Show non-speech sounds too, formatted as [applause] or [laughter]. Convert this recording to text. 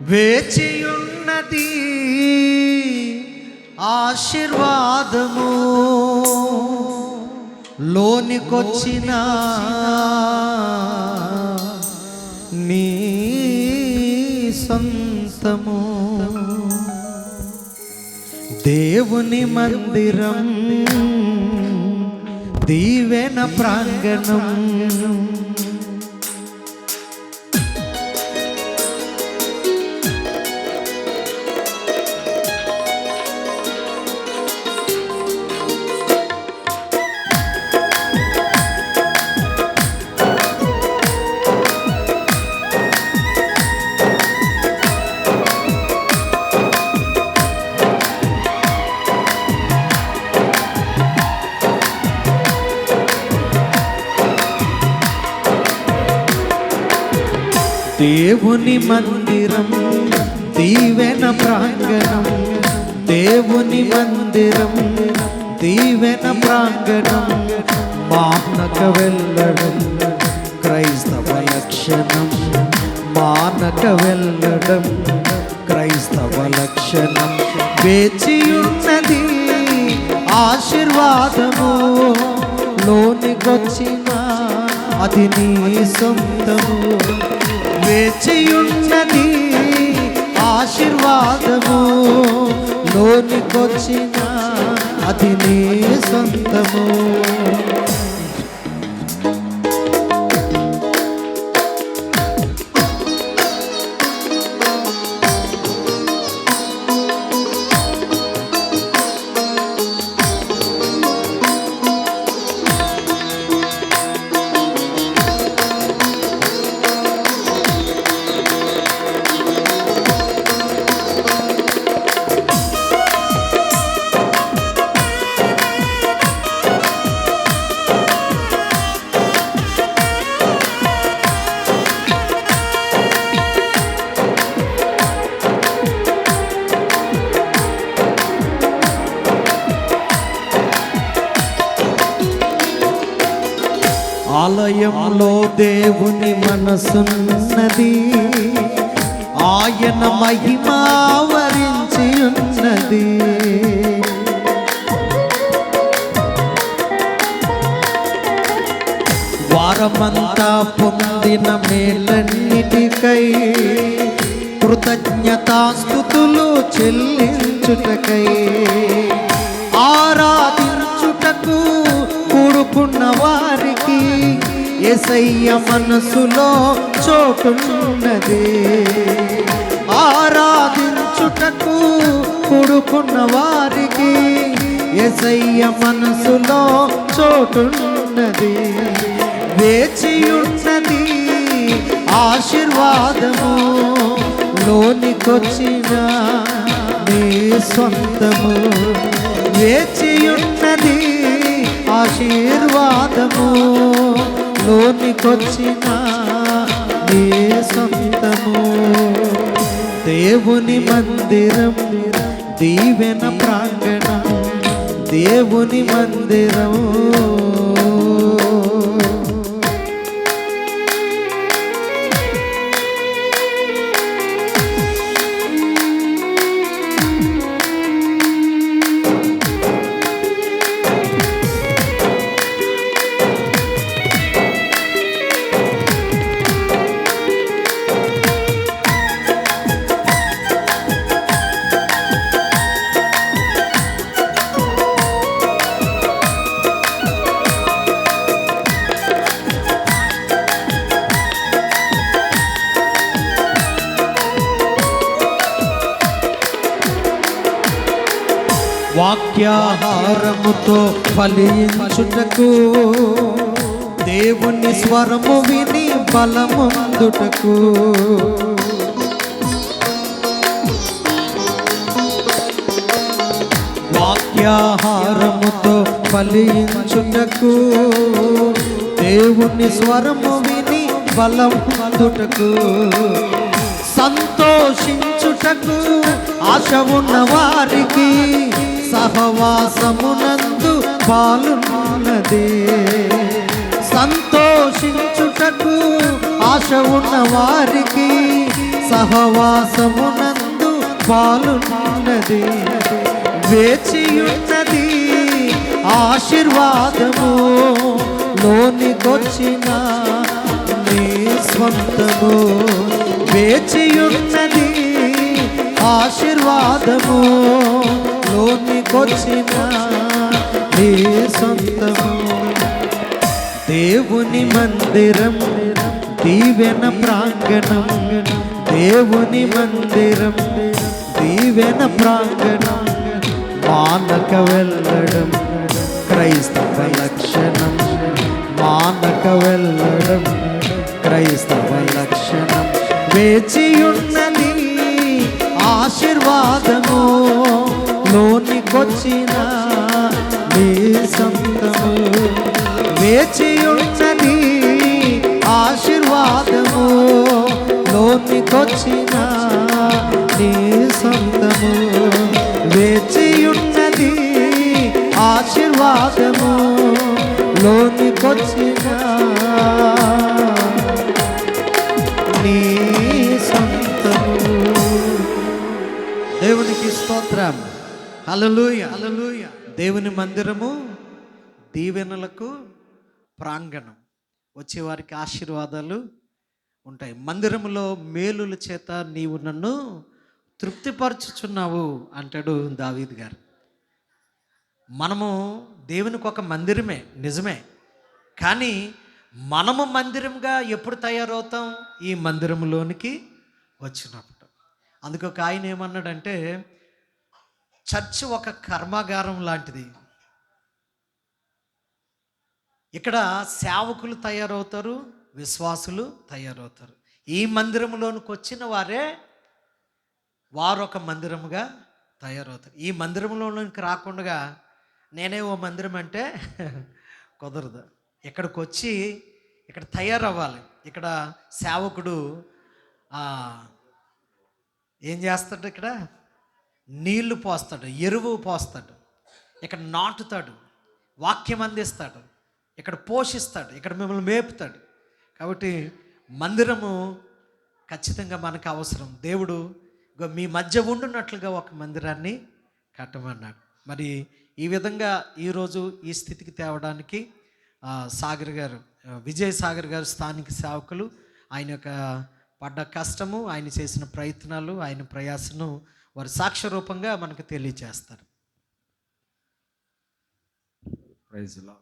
వేచియున్నది ఆశీర్వాదము. లోనికొచ్చిన నీ సంతము. దేవుని మందిరం దీవెన ప్రాంగణం. దేవుని మందిరం దీవెన ప్రాంగణం. దేవుని మందిరం దీవెన ప్రాంగణం. మానక వెళ్ళడం క్రైస్తవ లక్షణం. మానక వెళ్ళడం క్రైస్తవ లక్షణం. వేచియున్నది ఆశీర్వాదము. లోనికొచ్చిన అది నీ సొంతము. వేచియున్నది ఆశీర్వాదము. లోనికొచ్చిన అది నీ సొంతము. ఆలయంలో దేవుని మనసున్నది. ఆయన మహిమావరించి ఉన్నది. వారమంతా పొందిన మేలన్నిటికై కృతజ్ఞతాస్థుతులు చెల్లించుటకై ఆరాధించుటకు కూడుకున్న వారికి ఎసయ్య మనసులో చోటున్నది. ఆరాధించుటకు కూడుకున్న వారికి ఎసయ్య మనసులో చోటున్నది. వేచియున్నది ఆశీర్వాదము లోనికొచ్చిన నీ సొంతము వేచియున్నది ఆశీర్వాదము లోనికొచ్చిన నీ సొంతము? దేవుని మందిరం దీవెన ప్రాంగణ దేవుని మందిరము వాక్యాహారముతో ఫలించుటకు దేవుని స్వరము విని బలముందుటకు. వాక్యాహారముతో ఫలించుటకు దేవుని స్వరము విని బలం పొందుటకు సంతోషించుటకు ఆశ ఉన్న వారికి సహవాసమునందు పాలున్నది. సంతోషించుటకు ఆశ ఉన్న వారికి సహవాసమునందు పాలున్నది. వేచియున్నది ఆశీర్వాదము లోనికొచ్చిన నీ స్వంతము. వేచియున్నది ఆశీర్వాదము లోనికొచ్చిన నీ సొంతము. దేవుని మందిరం దీవెన ప్రాంగణం. దేవుని మందిరం దీవెన ప్రాంగణం. మానక వెళ్ళడం క్రైస్తవ లక్షణం. మానక వెళ్ళడం క్రైస్తవ లక్షణం. వేచియున్నది ఆశీర్వాదము. వచ్చిన నీ సొంతము వేచియున్నది ఆశీర్వాదము లోనికొచ్చిన నీ సొంతము వేచియున్నది ఆశీర్వాదము లోనికొచ్చిన అలలుయ అలలుయ దేవుని మందిరము దీవెనలకు ప్రాంగణం. వచ్చేవారికి ఆశీర్వాదాలు ఉంటాయి. మందిరములో మేలుల చేత నీవు నన్ను తృప్తిపరచుచున్నావు అంటాడు దావీద్ గారు. మనము దేవునికి ఒక మందిరమే నిజమే. కానీ మనము మందిరంగా ఎప్పుడు తయారవుతాం? ఈ మందిరంలోనికి వచ్చినప్పుడు. అందుకొక ఆయన ఏమన్నాడంటే చర్చ్ ఒక కర్మాగారం లాంటిది. ఇక్కడ సేవకులు తయారవుతారు విశ్వాసులు తయారవుతారు. ఈ మందిరంలోనికి వచ్చిన వారే వారు ఒక మందిరముగా తయారవుతారు. ఈ మందిరంలోనికి రాకుండా నేనే ఓ మందిరం అంటే [laughs] కుదరదు. ఇక్కడికి వచ్చి ఇక్కడ తయారవ్వాలి. ఇక్కడ సేవకుడు ఏం చేస్తాడు ఇక్కడ? నీళ్ళు పోస్తాడు ఎరువు పోస్తాడు ఇక్కడ నాటుతాడు వాక్యం అందిస్తాడు ఇక్కడ పోషిస్తాడు ఇక్కడ మిమ్మల్ని మేపుతాడు. కాబట్టి మందిరము ఖచ్చితంగా మనకు అవసరం. దేవుడు మీ మధ్య ఉండున్నట్లుగా ఒక మందిరాన్ని కట్టమన్నాడు. మరి ఈ విధంగా ఈరోజు ఈ స్థితికి తేవడానికి సాగర్ గారు విజయ్ సాగర్ గారు స్థానిక సేవకులు ఆయన యొక్క పడ్డ కష్టము ఆయన చేసిన ప్రయత్నాలు ఆయన ప్రయాసను వారి సాక్ష్య రూపంగా మనకు తెలియజేస్తారు ప్రైజ్లో